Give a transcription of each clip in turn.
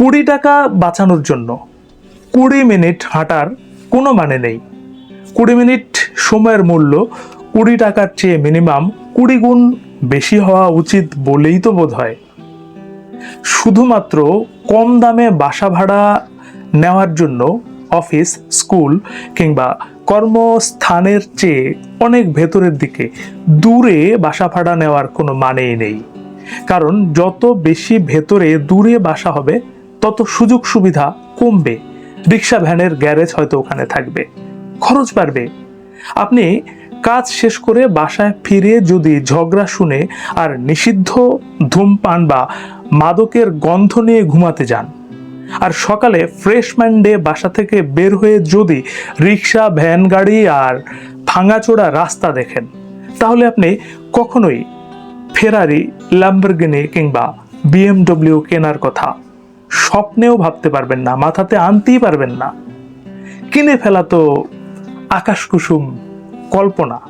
কুড়ি টাকা বাঁচানোর জন্য কুড়ি মিনিট হাঁটার কোনো মানে নেই। কুড়ি মিনিট সময়ের মূল্য কুড়ি টাকার চেয়ে মিনিমাম কুড়ি গুণ বেশি হওয়া উচিত বলেই তো বোধ হয়। শুধুমাত্র কম দামে বাসা ভাড়া নেওয়ার জন্য অফিস, স্কুল কিংবা কর্মস্থানের চেয়ে অনেক ভেতরের দিকে দূরে বাসা ভাড়া নেওয়ার কোনো মানেই নেই। কারণ যত বেশি ভেতরে দূরে বাসা হবে তত সুযোগ সুবিধা কমবে। রিক্সা ভ্যানের গ্যারেজ হয়তো ওখানে থাকবে। খরচ বাড়বে। আপনি কাজ শেষ করে বাসায় ফিরে যদি ঝগড়া শুনে আর নিষিদ্ধ ধূমপান বা মাদকের গন্ধ নিয়ে ঘুমাতে যান। আর সকালে ফ্রেশ মাইন্ডে বাসা থেকে বের হয়ে যদি রিক্সা, ভ্যান গাড়ি আর ভাঙাচোড়া রাস্তা দেখেন, তাহলে আপনি কখনোই ফেরারি, ল্যাম্বরগিনি কিংবা বিএমডব্লিউ কেনার কথা স্বপ্নেও ভাবতে পারবেন না, মাথাতে আনতেই পারবেন না। কিনে ফেলা তো আকাশ কুসুম কল্পনা।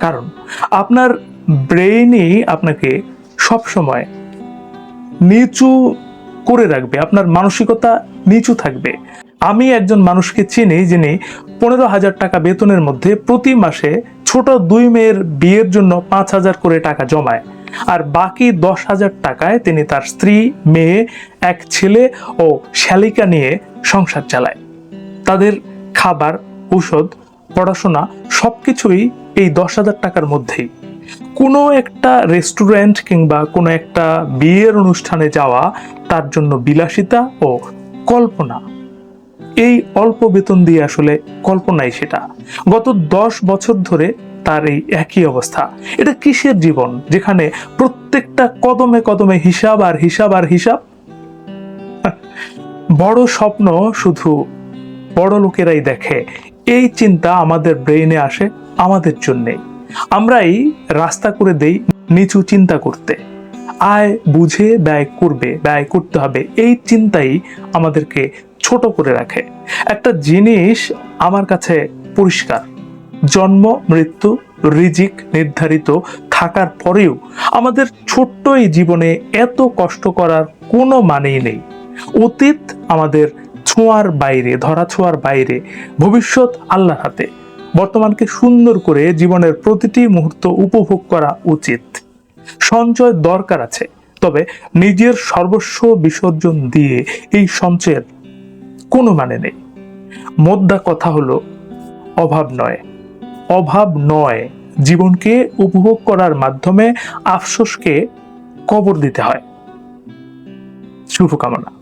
কারণ আপনার ব্রেইনই আপনাকে সবসময় নিচু করে রাখবে, আপনার মানসিকতা নিচু থাকবে। আমি একজন মানুষকে চিনি যিনি পনেরো হাজার টাকা বেতনের মধ্যে প্রতি মাসে ছোট দুই মেয়ের বিয়ের জন্য পাঁচ হাজার করে টাকা জমায়। আর বাকি দশ হাজার টাকায় তিনি তার স্ত্রী, মেয়ে, এক ছেলে ও শালিকা নিয়ে সংসার চালায়। তাদের খাবার, ঔষধ, পড়াশোনা সবকিছুই এই দশ হাজার টাকার মধ্যেই। কোনো একটা রেস্টুরেন্ট কিংবা কোনো একটা বিয়ের অনুষ্ঠানে যাওয়া তার জন্য বিলাসিতা ও কল্পনা। এই অল্প বেতন দিয়ে আসলে কল্পনাই সেটা। গত দশ বছর ধরে তার এই একই অবস্থা। এটা কিসের জীবন? যেখানে প্রত্যেকটা কদমে কদমে হিসাব আর হিসাব আর হিসাব? বড় স্বপ্ন শুধু বড় লোকেরাই দেখে। এই চিন্তা আমাদের ব্রেইনে আসে আমাদের জন্যেই আমরাই রাস্তা করে দেই নিচু চিন্তা করতে। আয় বুঝে ব্যয় করবে, ব্যয় করতে হবে। এই চিন্তাই আমাদেরকে ছোট করে রাখে। একটা জিনিস আমার কাছে পরিষ্কার। জন্ম, মৃত্যু, রিজিক নির্ধারিত থাকার পরেও আমাদের ছোট্ট এই জীবনে এত কষ্ট করার কোনো মানেই নেই। অতীত আমাদের ছোঁয়ার বাইরে, ধরা ছোঁয়ার বাইরে, ভবিষ্যৎ আল্লাহর হাতে। বর্তমানকে সুন্দর করে জীবনের প্রতিটি মুহূর্ত উপভোগ করা উচিত। সঞ্চয় দরকার আছে, তবে নিজের সর্বস্ব বিসর্জন দিয়ে এই সঞ্চয়ের কোনো মানে নেই। মোদ্দা কথা হলো, অভাব নয়। অভাব নয়। জীবনকে উপভোগ করার মাধ্যমে আফসোসকে কবর দিতে হয়। শুভকামনা।